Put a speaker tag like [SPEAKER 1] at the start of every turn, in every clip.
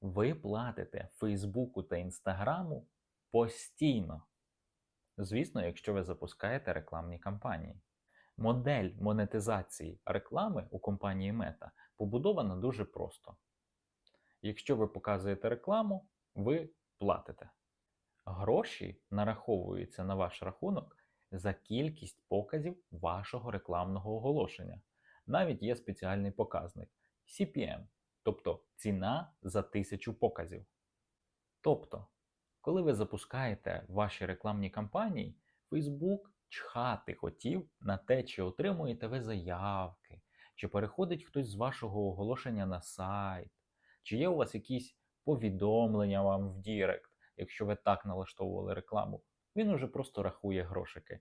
[SPEAKER 1] ви платите Фейсбуку та Інстаграму постійно. Звісно, якщо ви запускаєте рекламні кампанії. Модель монетизації реклами у компанії Meta побудована дуже просто. Якщо ви показуєте рекламу, ви платите. Гроші нараховуються на ваш рахунок за кількість показів вашого рекламного оголошення. Навіть є спеціальний показник CPM, тобто ціна за тисячу показів. Тобто, коли ви запускаєте ваші рекламні кампанії, Facebook чхати хотів на те, чи отримуєте ви заявки, чи переходить хтось з вашого оголошення на сайт, чи є у вас якісь повідомлення вам в Дірект, якщо ви так налаштовували рекламу. Він уже просто рахує грошики.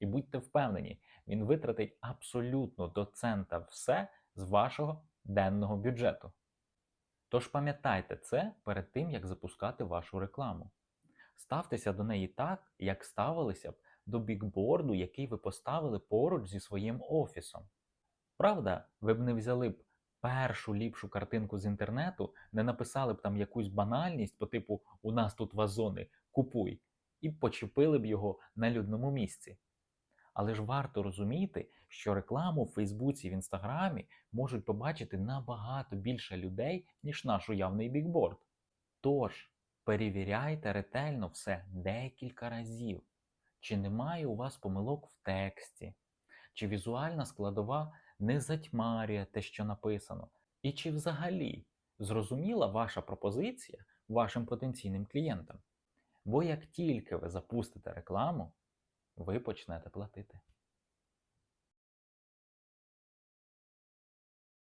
[SPEAKER 1] І будьте впевнені, він витратить абсолютно до цента все з вашого денного бюджету. Тож пам'ятайте це перед тим, як запускати вашу рекламу. Ставтеся до неї так, як ставилися б до бікборду, який ви поставили поруч зі своїм офісом. Правда, ви б не взяли б першу ліпшу картинку з інтернету, не написали б там якусь банальність по типу У нас тут вазони, купуй, і почепили б його на людному місці. Але ж варто розуміти, що рекламу в Фейсбуці в Інстаграмі можуть побачити набагато більше людей, ніж наш уявний бікборд. Тож перевіряйте ретельно все декілька разів, чи немає у вас помилок в тексті, чи візуальна складова не затьмарює те, що написано, і чи взагалі зрозуміла ваша пропозиція вашим потенційним клієнтам. Бо як тільки ви запустите рекламу, ви почнете платити.